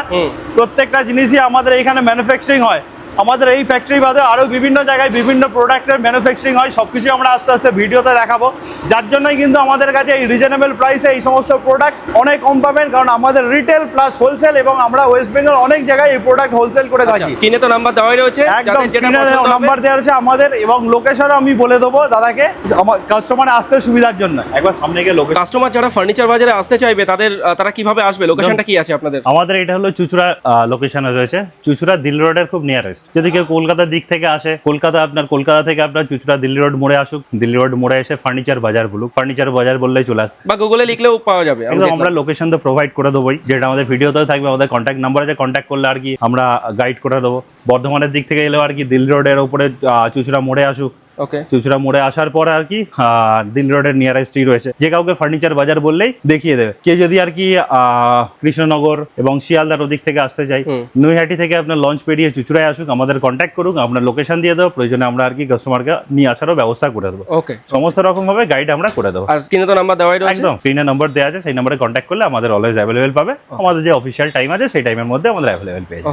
প্রত্যেকটা জিনিসই আমাদের এইখানে ম্যানুফ্যাকচারিং হয়। আমাদের এই ফ্যাক্টরি বাদে আরও বিভিন্ন জায়গায় বিভিন্ন প্রোডাক্টের ম্যানুফ্যাকচারিং হয় সব কিছু আমরা আস্তে আস্তে ভিডিওতে দেখাবো। যার জন্যই কিন্তু আমাদের কাছে এই রিজনেবল প্রাইসে এই সমস্ত প্রোডাক্ট অনেক কম পাবেন কারণ আমাদের রিটেল প্লাস হোলসেল এবং আমরা ওয়েস্ট বেঙ্গল অনেক জায়গায় এই প্রোডাক্ট হোলসেল করে থাকি। কিনে তো নাম্বার দেওয়াই রয়েছে একদম নাম্বার দেওয়া আছে আমাদের এবং লোকেশনও আমি বলে দেবো দাদাকে আমার কাস্টমার আসতে সুবিধার জন্য। একবার সামনে গিয়ে লোকেশন কাস্টমার যারা ফার্নিচার বাজারে আসতে চাইবে তাদের তারা কীভাবে আসবে? লোকেশনটা কি আছে আপনাদের? আমাদের এটা হলো চুচুড়া লোকেশনে রয়েছে। চুচুড়া দিল্লি রোডের খুব নিয়ারেস্ট যদি কেউ কলকাতার দিক থেকে আসে কলকাতা আপনার কলকাতা থেকে আপনার চুচড়া দিল্লি রোড মোড়ে আসুক দিল্লি রোড মোড়ে এসে ফার্নিচার বাজার বলুক ফার্নিচার বাজার বললেই চলে আসে বা গুগলে লিখলেও পাওয়া যাবে। আমরা লোকেশন তো প্রোভাইড করে দেবোই যেটা আমাদের ভিডিওতেও থাকবে আমাদের কন্ট্যাক্ট নাম্বার আছে কন্ট্যাক্ট করলে আর কি আমরা গাইড করে দেবো বর্ধমানের দিক থেকে এলেও আর কি দিল্লি রোডের উপরে চুচড়া চুচুড়া মোড়ে আসুক ওকে চুচুড়া মোড়ে আসার পরে আর কি দিল্লি রোডের নিয়ারেস্টই রয়েছে। যে কাউকে ফার্নিচার বাজার বললেই দেখিয়ে দেবে। কেউ যদি আর কি কৃষ্ণনগর এবং শিয়ালদার ওদিক থেকে আসতে চাই নৈহাটি থেকে আপনার লঞ্চ পেরিয়ে চুচুড়ায় আসুক আমাদের কন্ট্যাক্ট করুক আপনার লোকেশন দিয়ে দেবো প্রয়োজনে আমরা আর কি কাস্টমারকে নিয়ে আসারও ব্যবস্থা করে দেবো। ওকে সমস্ত রকম ভাবে গাইড আমরা করে দেবো। আর কিনে তো নাম্বার দেওয়াই রয়েছে? একদম স্ক্রিনে নাম্বার দেওয়া আছে সেই নাম্বারে কন্ট্যাক্ট করলে আমাদের অলওয়েজ অ্যাভেলেবেল পাবে। আমাদের যে অফিসিয়াল টাইম আছে সেই টাইমের মধ্যে আমাদের অ্যাভেলেবেল পেয়ে যাবে